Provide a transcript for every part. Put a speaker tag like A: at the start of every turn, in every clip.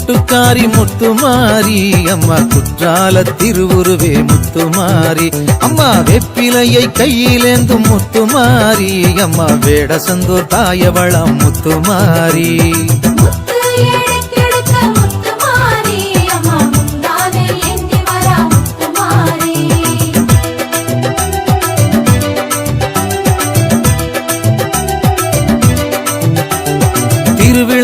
A: முட்டுக்காரி முத்துமாரி அம்மா
B: குற்றால திருவுருவே முத்துமாரி. அம்மா வெப்பிலையை கையிலேந்தும் முத்துமாரி அம்மா வேடசந்தூர் தாயவளம் முத்துமாரி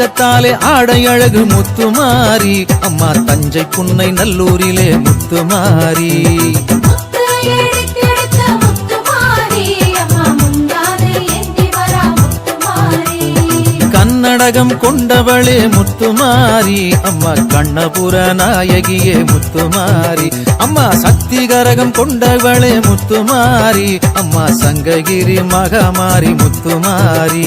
B: தங்கத்தாலே ஆடை அழகு முத்துமாரி அம்மா தஞ்சை புன்னை நல்லூரிலே முத்துமாரி கன்னடகம் கொண்டவளே முத்துமாரி அம்மா கண்ணபுர நாயகியே முத்துமாரி அம்மா சக்தி கரகம் கொண்டவளே முத்துமாரி அம்மா சங்ககிரி மகமாரி முத்துமாரி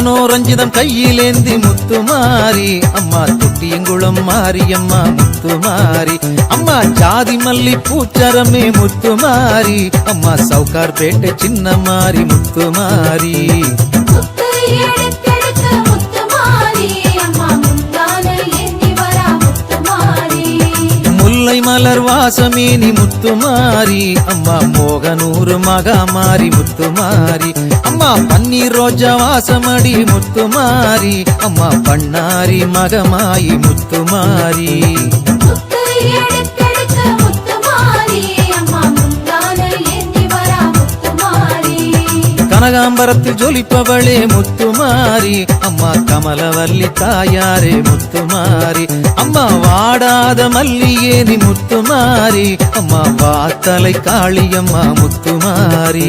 B: மனோரஞ்சிதம் கையிலேந்தி முத்துமாரி அம்மா தொட்டியங்குளம் மாரியம்மா முத்துமாரி அம்மா ஜாதி மல்லி பூச்சரமே முத்துமாரி அம்மா சவுகார் பேட்டை சின்ன மாறி
A: முத்து எடுக்கெடுக்க முத்துமாரி அம்மா முந்தானை ஏந்தி வரா முத்துமாரி
B: முல்லை மலர் வாசமேனி முத்துமாரி அம்மா மோகனூர் மகாமாரி முத்துமாரி அம்மா பன்னீர் ரோஜா வாசமடி முத்துமாரி அம்மா பண்ணாரி மகமாயி முத்துமாரி கனகாம்பரத்தில் ஜொலிப்பவளே முத்துமாரி அம்மா கமலவல்லி தாயாரே முத்துமாரி அம்மா வாடாத மல்லியேனி முத்துமாரி அம்மா வாத்தலை காளியம்மா முத்துமாரி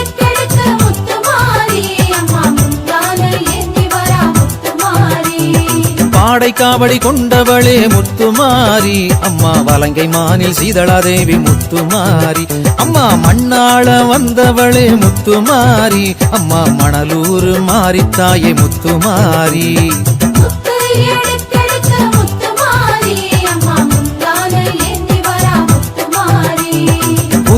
B: ஆடை காவடி கொண்டவளே முத்துமாரி. அம்மா வலங்கை மானில் சீதளாதேவி முத்துமாரி. அம்மா மண்ணாள வந்தவளே முத்துமாரி. அம்மா மணலூர் மாரித்தாயே முத்துமாரி.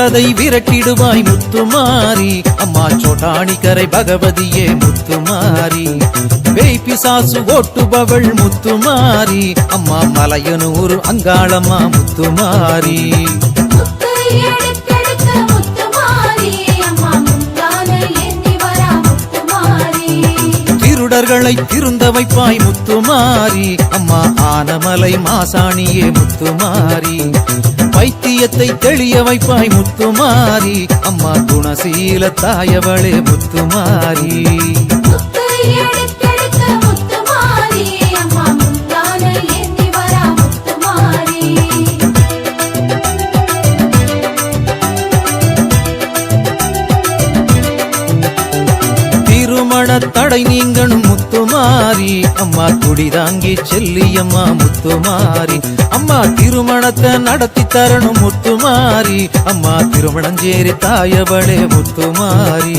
B: ஏவலதை விரட்டிடுவாய் முத்துமாரி. அம்மா சோட்டாணிக்கரை பகவதியே முத்துமாரி. வேய்பிசாசு ஓட்டுபவள் முத்துமாரி. அம்மா மலையனூர் அங்காளம்மா முத்துமாரி. திருடர்களை திருந்த வைப்பாய் முத்துமாரி. அம்மா ஆனமலை மாசாணியே முத்துமாரி. பைத்தியத்தை தெளிய வைப்பாய் முத்துமாரி. அம்மா குணசீல தாயவளே முத்துமாரி. தடை நீங்கணும் முத்துமாரி. அம்மா துடிதாங்கி செல்லியம்மா முத்துமாரி. அம்மா திருமணத்தை நடத்தி தரணும் முத்துமாரி. அம்மா திருமணஞ்சேரி தாயவளே முத்துமாரி.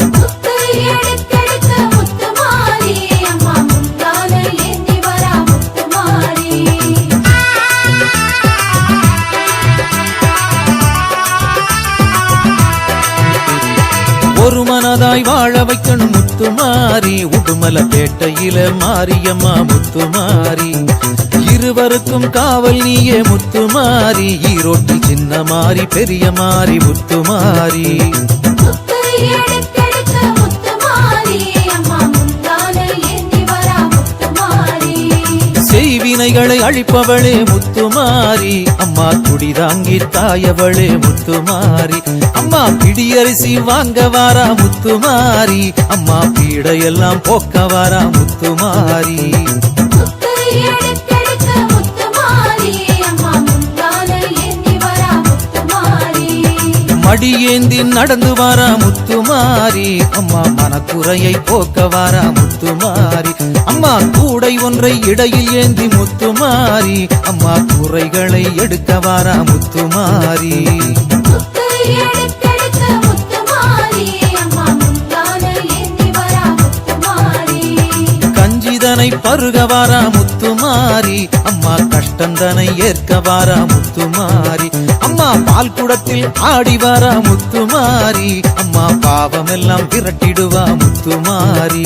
B: மாறி உடுமல பேட்டையில மாரியம்மா முத்து மாறி. இருவருக்கும் காவல் நீயே முத்து மாறி. ஈரோட்டில் சின்ன மாறி பெரிய மாறி
A: முத்து மாறி. அம்மா
B: அழிப்பவளே முத்துமாரி. அம்மா குடிதாங்கி தாயவளே முத்துமாரி. அம்மா பிடியரிசி வாங்க வாரா முத்துமாரி. அம்மா பீடையெல்லாம் போக்க வாரா முத்துமாரி. மடியேந்தி நடந்து வாரா முத்துமாரி. அம்மா மனக்குறையை போக்க வாரா முத்துமாரி. அம்மா கூடை ஒன்றை இடையில் ஏந்தி முத்துமாரி. அம்மா குறைகளை எடுக்க வாரா முத்துமாரி. கஞ்சிதனை பருக வாரா முத்துமாரி. அம்மா கஷ்டந்தனை ஏற்க வாரா முத்துமாரி. அம்மா பால் குடத்தில் ஆடி வர முத்துமாரி. அம்மா பாவமெல்லாம் விரட்டிடுவா முத்துமாரி.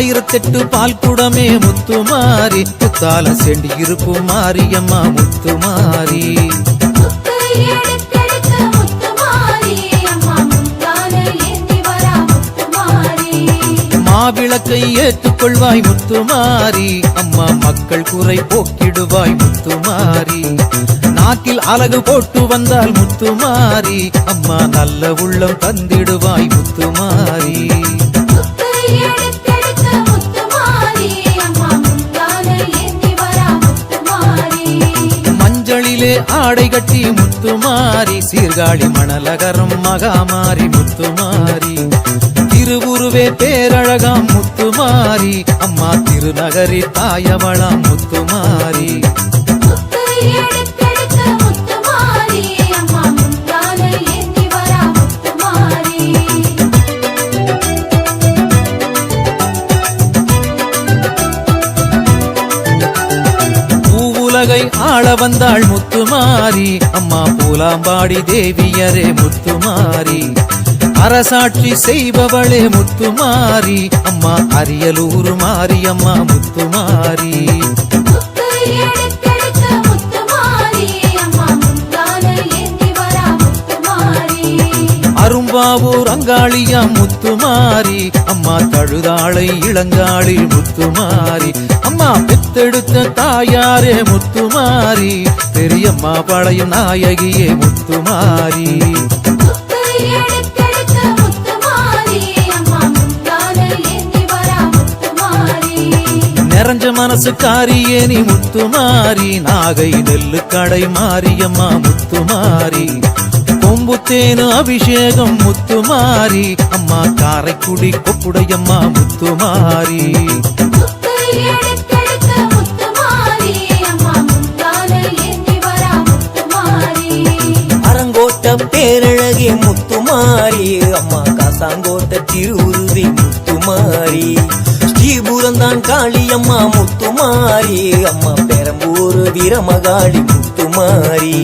B: ஆயிரத்தெட்டு பால் குடமே முத்துமாரி புத்தால செண்டி இருக்கும் மாரியம்மா முத்துமாரி மாவிளக்கை ஏற்றுக்கொள்வாய் முத்துமாரி அம்மா மக்கள் குறை போக்கிடுவாய் முத்துமாரி நாக்கில் அழகு போட்டு வந்தால் முத்துமாரி அம்மா நல்ல உள்ளம் தந்திடுவாய் முத்துமாரி ஆடை கட்டி முத்துமாரி சீர்காழி மணலகரம் மகாமாரி முத்துமாரி திருவுருவே பேரழகாம் முத்துமாரி அம்மா திருநகரி தாயவளாம் முத்துமாரி
A: முத்து எடுத்தெடுக்க அம்மா
B: பூவுலகை ஆள வந்தாள் முத்துமாரி அம்மா பூலாம்பாடி தேவியரே முத்துமாரி அரசாட்சி செய்பவளே முத்துமாரி அம்மா அரியலூர் முத்துமாரி
A: அம்மா முத்துமாரி
B: அரும்பாவூர் அங்காளியா முத்துமாரி அம்மா தழுதாளை இளங்காளி முத்துமாரி அம்மா பெத்தெடுத்த தாயாரே முத்துமாரி பெரியம்மா பழையும் நாயகியே முத்துமாரி. நிறைஞ்ச மனசு காரியே நீ முத்துமாரி நாகை நெல்லு கடை மாரியம்மா முத்துமாரி. கொம்புத்தேனு அபிஷேகம் முத்துமாரி அம்மா காரைக்குடி கொப்புடையம்மா முத்துமாரி.
A: முத்துமாரி அம்மா
C: காசாங்கோட்ட திருவுருவி முத்துமாரி ஸ்ரீபுரந்தான் காளியம்மா முத்துமாரி அம்மா பெரம்பூர் வீரமகாளி முத்துமாரி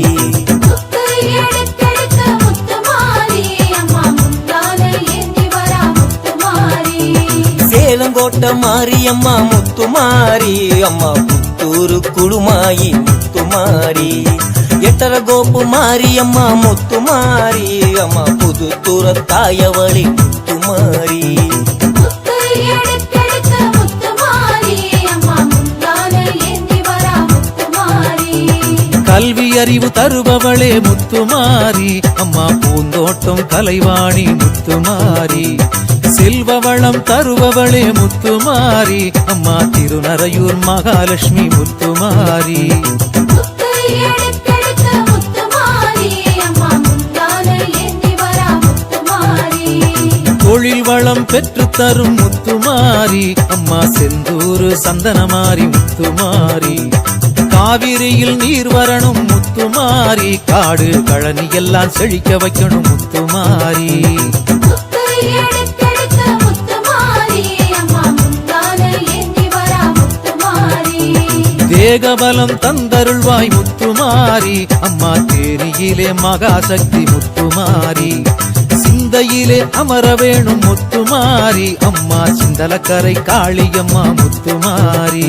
A: அம்மா முந்தானை ஏந்தி வரா முத்துமாரி
C: சேலங்கோட்ட மாரியம்மா முத்துமாரி அம்மா புத்தூரு குழுமாயி முத்துமாரி எட்டர கோப்பு மாரியம்மா அம்மா
A: முத்து முத்துமாரி அம்மா முந்தானை ஏந்தி வரா முத்துமாரி
B: கல்வி அறிவு தருபவளே முத்துமாரி அம்மா பூந்தோட்டம் கலைவாணி முத்துமாரி செல்வ வளம் தருபவளே முத்துமாரி அம்மா திருநறையூர் மகாலட்சுமி முத்துமாரி
A: முத்து
B: தொழில் வளம் பெற்று தரும் முத்துமாரி. அம்மா செந்தூரு சந்தனமாரி முத்துமாரி. காவிரியில் நீர் வரணும் முத்துமாரி. காடு கழனி எல்லாம் செழிக்க வைக்கணும் முத்துமாரி. தேகபலம் தந்தருள்வாய் முத்துமாரி. அம்மா தேனியிலே மகாசக்தி முத்துமாரி. சிந்தையிலே அமர வேணும் முத்துமாரி. அம்மா சிந்தலக்கரை காளியம்மா முத்துமாரி.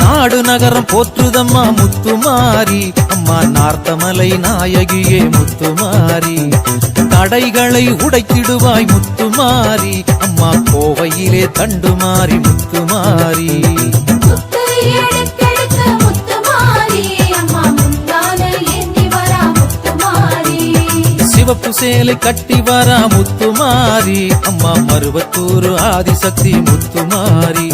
B: நாடு நகரம் போற்றுதம்மா முத்துமாரி. அம்மா நார்த்தமலை நாயகியே முத்துமாரி. தடைகளை உடைத்திடுவாய் முத்துமாரி. அம்மா கோவையிலே
A: வரா முத்துமாரி.
B: சிவப்பு சேலை கட்டி வரா முத்துமாரி. அம்மா மருவத்தூர் ஆதிசக்தி முத்துமாரி.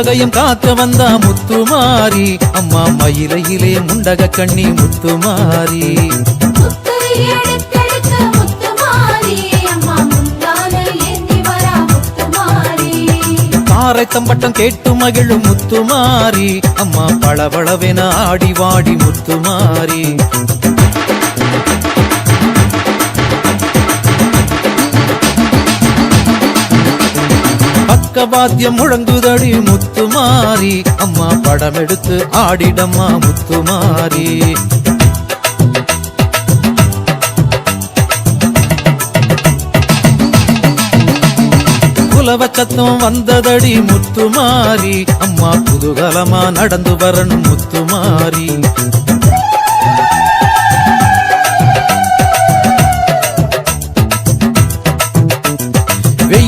B: மூலகையும் காக்க வந்தா முத்துமாரி அம்மா மயிலையிலே முண்டக கண்ணி முத்துமாரி
A: முத்து எடுத்தெடுத்த முத்துமாரி அம்மா முந்தான ஏந்தி வரா முத்துமாரி
B: காரை தம்பட்டம் கேட்டு மகிழும் முத்துமாரி அம்மா பளபளவென ஆடி வாடி முத்துமாரி வாத்தியம் முழங்குதடி முத்துமாரி அம்மா படம் எடுத்து ஆடிடம்மா முத்துமாரி குலவ சத்தம் வந்ததடி முத்துமாரி அம்மா புதுகலமா நடந்து வரணும் முத்துமாரி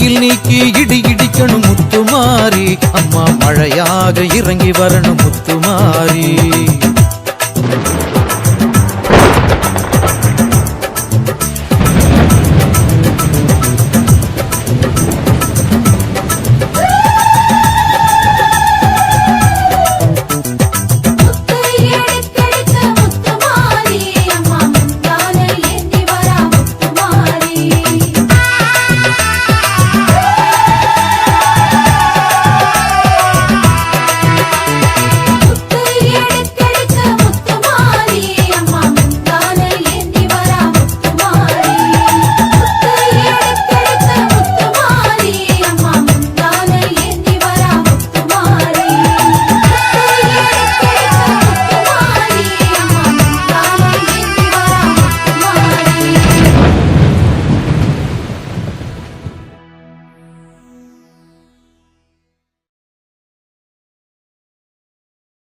B: வெயில் நீக்கி இடி இடிக்கணும் முத்துமாரி. அம்மா மழையாக இறங்கி வரணும் முத்துமாரி.